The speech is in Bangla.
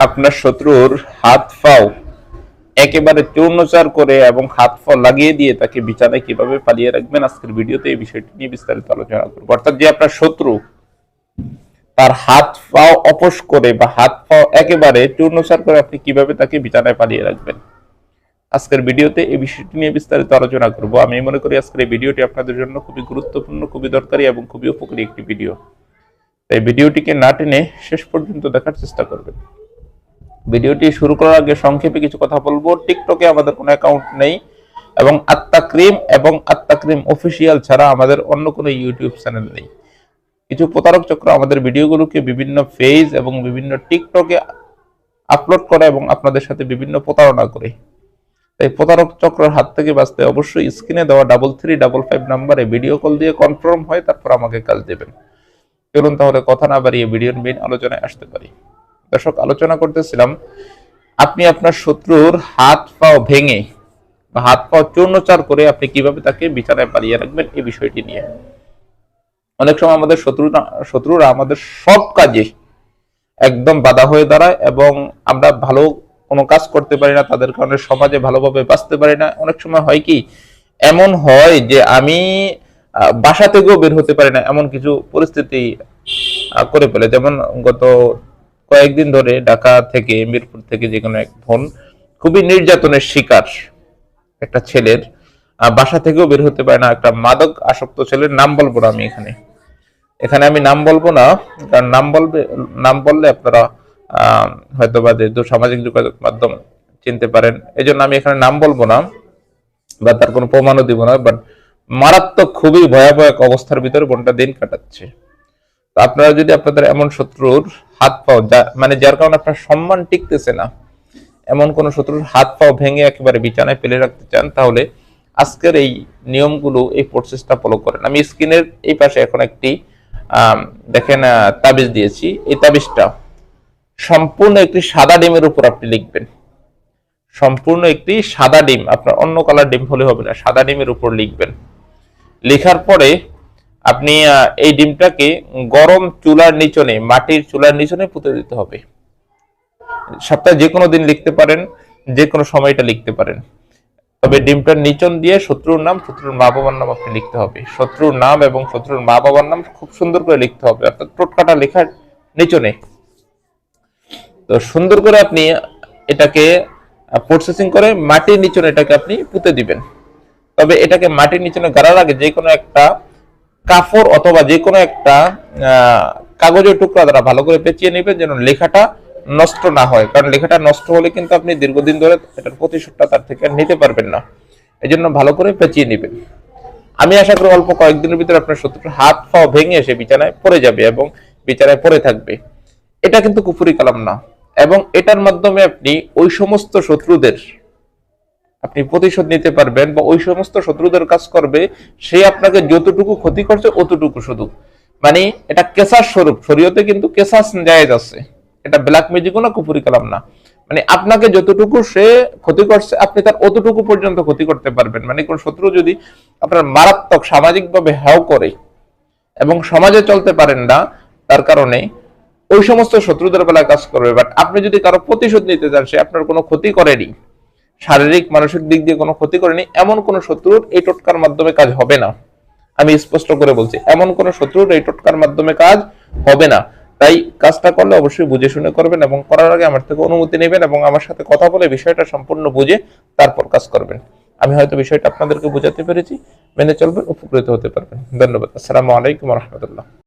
আপনার শত্রুর হাত পাও একেবারে চূর্ণচার করে এবং হাত পা লাগিয়ে দিয়ে তাকে বিছানায় কীভাবে পালিয়ে রাখবেন আজকের ভিডিওতে এই বিষয়টি নিয়ে বিস্তারিত আলোচনা করব। অর্থাৎ যে আপনার শত্রু, তার হাত পাও অপস করে বা হাত পাও একেবারে চূর্ণচার করে আপনি কীভাবে তাকে বিছানায় পালিয়ে রাখবেন, আজকের ভিডিওতে এই বিষয়টি নিয়ে বিস্তারিত আলোচনা করব। আমি মনে করি আজকের এই ভিডিওটি আপনাদের জন্য খুবই গুরুত্বপূর্ণ, খুবই দরকারি এবং খুবই উপকারী একটি ভিডিও। তাই ভিডিওটিকে না টেনে শেষ পর্যন্ত দেখার চেষ্টা করবেন। ভিডিওটি শুরু করার আগে সংক্ষেপে কিছু কথা বলব। টিকটকে আমাদের কোনো অ্যাকাউন্ট নেই এবং আত্মা ক্রিম এবং আত্মা ক্রিম অফিসিয়াল ছাড়া আমাদের অন্য কোনো ইউটিউব চ্যানেল নেই। কিছু প্রতারক চক্র আমাদের ভিডিওগুলোকে বিভিন্ন পেজ এবং বিভিন্ন টিকটকে আপলোড করে এবং আপনাদের সাথে বিভিন্ন প্রতারণা করে। তাই প্রতারক চক্রের হাত থেকে বাঁচতে অবশ্যই স্ক্রিনে দেওয়া ডাবল থ্রি ডাবল ফাইভ নাম্বারে ভিডিও কল দিয়ে কনফার্ম হয়, তারপর আমাকে কাজ দেবেন। চলুন তাহলে কথা না বাড়িয়ে ভিডিওর মেইন আলোচনায় আসতে পারি। দর্শক, আলোচনা করতেছিলাম, আপনি আপনার শত্রুর হাত পাও ভেঙে বা হাত পাও চূর্ণচার করে আপনি কীভাবে তাকে বিছানায় পালিয়ে রাখবেন এই বিষয়টি নিয়ে। অনেক সময় আমাদের শত্রুরা শত্রুরা আমাদের সব কাজে একদম বাধা হয়ে দাঁড়ায় এবং আমরা ভালো কোনো কাজ করতে পারি না, তাদের কারণে সমাজে ভালোভাবে বাঁচতে পারি না। অনেক সময় হয় কি, এমন হয় যে আমি বাসা থেকেও বের হতে পারি না, এমন কিছু পরিস্থিতি করে ফেলে। যেমন গত কয়েকদিন ধরে ঢাকা থেকে, মিরপুর থেকে যে কোনো এক বোন খুবই নির্যাতনের শিকার একটা ছেলের বাসা থেকেও বের হতে পারে না। একটা মাদক আসক্ত ছেলের নাম বলব না আমি এখানে। এখানে আমি নাম বলব না, কারণ নাম বলবে, নাম বললে আপনারা হয়তো বা যেহেতু সামাজিক যোগাযোগ মাধ্যম চিনতে পারেন। এই জন্য আমি এখানে নাম বলব না, বা তার কোনো প্রমাণও দিব না বাট মারাত্মক, খুবই ভয়াবহ এক অবস্থার ভিতরে বোনটা দিন কাটাচ্ছে। আপনারা যদি আপনাদের এমন শত্রুর হাত পাও মানে যার কারণে আপনার সম্মান টিকতেছে না। এমন কোন শত্রুর হাত পাও ভেঙে একেবারে বিছানায় ফেলে রাখতে চান, তাহলে আজকের এই নিয়মগুলো, এই প্রসেসটা ফলো করেন। আমি স্ক্রিনের এই পাশে এখন একটি দেখেন তাবিজ দিয়েছি। এই তাবিজটা সম্পূর্ণ একটি সাদা ডিমের উপর আপনি লিখবেন। সম্পূর্ণ একটি সাদা ডিম, আপনার অন্য কালার ডিম হলে হবে না, সাদা ডিমের উপর লিখবেন। লেখার পরে আপনি এই ডিমটাকে গরম চুলার নিচনে, মাটির চুলার নিচনে পুঁতে দিতে হবে। সপ্তাহে যে কোনো দিন লিখতে পারেন যে কোনো সময়টা লিখতে পারেন। তবে ডিমটার নিচন দিয়ে শত্রুর নাম, শত্রুর মা বাবার নাম আপনি লিখতে হবে। শত্রুর নাম এবং শত্রুর মা বাবার নাম খুব সুন্দর করে লিখতে হবে, অর্থাৎ টোটকাটা লেখার নিচনে। তো সুন্দর করে আপনি এটাকে প্রসেসিং করে মাটির নিচনে এটাকে আপনি পুঁতে দিবেন। তবে এটাকে মাটির নিচনে গাড়ার আগে যে কোনো একটা কাপড় অথবা যে কোনো একটা কাগজের টুকরা দ্বারা ভালো করে পেঁচিয়ে নেবেন যেন লেখাটা নষ্ট না হয়। কারণ লেখাটা নষ্ট হলে কিন্তু আপনি দীর্ঘদিন ধরে এটার প্রতিশোধটা তার থেকে নিতে পারবেন না। এই জন্য ভালো করে পেঁচিয়ে নেবেন। আমি আশা করি অল্প কয়েকদিনের ভিতরে আপনার শত্রুর হাত পা ভেঙে এসে বিছানায় পড়ে যাবে এবং বিছানায় পড়ে থাকবে। এটা কিন্তু কুফুরি কালাম না। এবং এটার মাধ্যমে আপনি ওই সমস্ত শত্রুদের আপনি প্রতিশোধ নিতে পারবেন বা ওই সমস্ত শত্রুদের কাজ করবে, সে আপনাকে যতটুকু ক্ষতি করছে অতটুকু শুধু। মানে এটা কেসাস স্বরূপ, শরীয়তে কিন্তু কেসাস জায়েজ আছে। এটা ব্ল্যাক ম্যাজিকও না কুপুরি কালাম না। মানে আপনাকে যতটুকু সে ক্ষতি করছে, আপনি তার অতটুকু পর্যন্ত ক্ষতি করতে পারবেন। মানে কোন শত্রু যদি আপনার মারাত্মক সামাজিকভাবে হ্যাও করে এবং সমাজে চলতে পারেন না, তার কারণে ওই সমস্ত শত্রুদের বেলায় কাজ করবে। বাট আপনি যদি কারও প্রতিশোধ নিতে চান, সে আপনার কোনো ক্ষতি করেনি। শারীরিক, মানসিক দিক দিয়ে কোনো ক্ষতি করেনি, এমন কোন শত্রুর এই টোটকার মাধ্যমে কাজ হবে না। আমি স্পষ্ট করে বলছি, এমন কোন শত্রুর এই টোটকার মাধ্যমে কাজ হবে না। তাই কাজটা করলে অবশ্যই বুঝে শুনে করবেন এবং করার আগে আমার থেকে অনুমতি নেবেন এবং আমার সাথে কথা বলে বিষয়টা সম্পূর্ণ বুঝে তারপর কাজ করবেন। আমি হয়তো বিষয়টা আপনাদেরকে বোঝাতে পেরেছি, মেনে চলবেন, উপকৃত হতে পারবেন। ধন্যবাদ। আসসালামু আলাইকুম রহমতুল্লাহ।